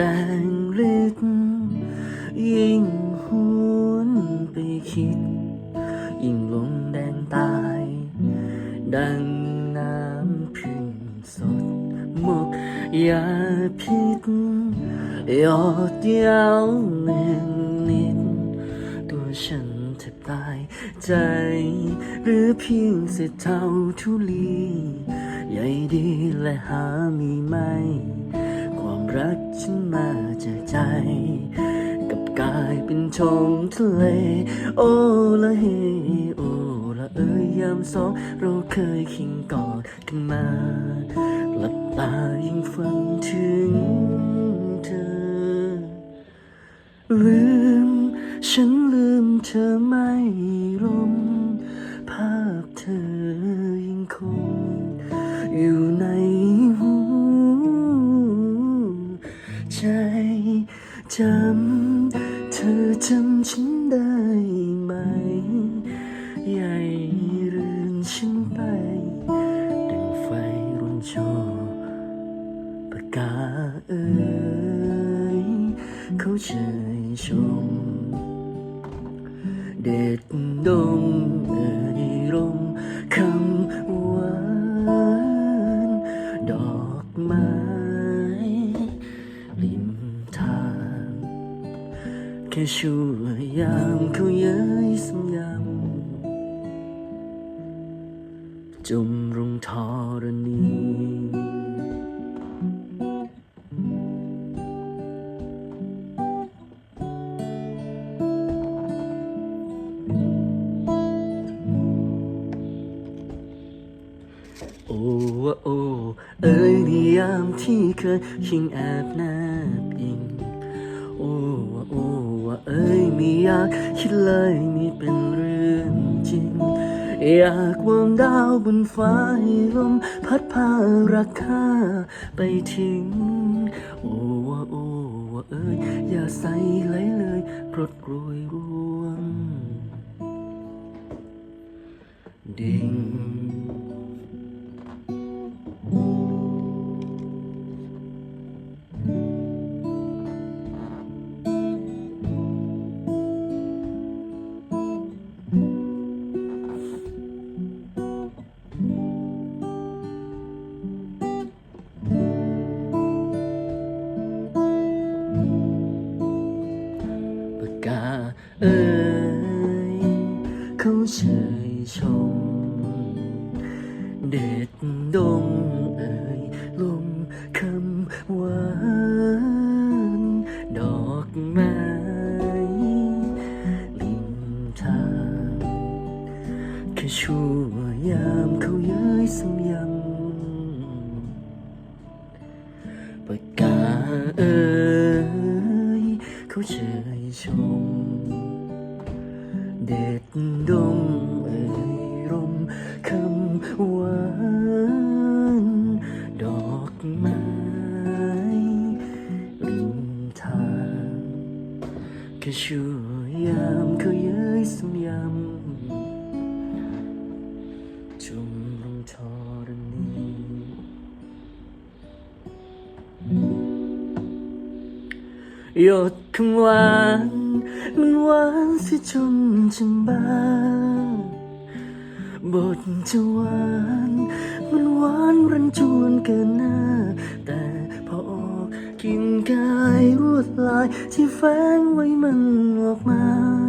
แดงฤทธิ์ยิ่งหวนไปคิด ยิ่งลงแดงตาย ดังน้ำพึ่งสดหมกยาพิษหยอดยาวเล่นนิด ตัวฉันแทบตายใจ หรือเพียงเศษเท่าทุลี ใหญ่ดีและหามีไหมความ รักฉันมาจากใจ กับกายเป็นชมทะเล โอ้ละเฮโอ้ละเอ้ยยามสองเราเคยคิงกอดกันมา หลับตายิ่งฝันถึงเธอ ลืม ฉันลืมเธอไม่ลงภาพเธอยังคง ใจจำเธอจำฉันได้ไหม ใหญ่รื่นฉันไปดังไฟรุนโชปากกาเอ่ยเขาเชยชม เด็ดดงเอ่ยรมคำหวา ค่ชั่วยามเขาเย้ยสมยำจมรงทรณีโอ้โอ้เอ้ยนิยามที่เคยชิงแอบแนบอิง โอ้ว่าโอ้ว่าเอ้ยไม่อยากคิดเลยนี่เป็นเรื่องจริง อยากวางดาวบนฟ้าให้ลมพัดพาราคาไปทิ้ง โอ้ว่าโอ้ว่าเอ้ยอย่าใส่ไหลเลยปลดโรยรวมดิ่ง เขาเชยชม เด็ดดงเอ่ยลมคำหวานดอกไม้ลิมทางแค่ชั่วยามเขาเย้ยสมยำ เด็ดดมเอ่ยร่มคำหวานดอกไม้ริมทางแค่ชั่วยามเขาเย้ยสมยาม หยดคำหวาน มันหวานสิจนฉันบ้าบทจะหวาน มันหวานรันจวนเกินหน้า แต่พอออกกินกายรวดลายที่แฝงไว้มันออกมา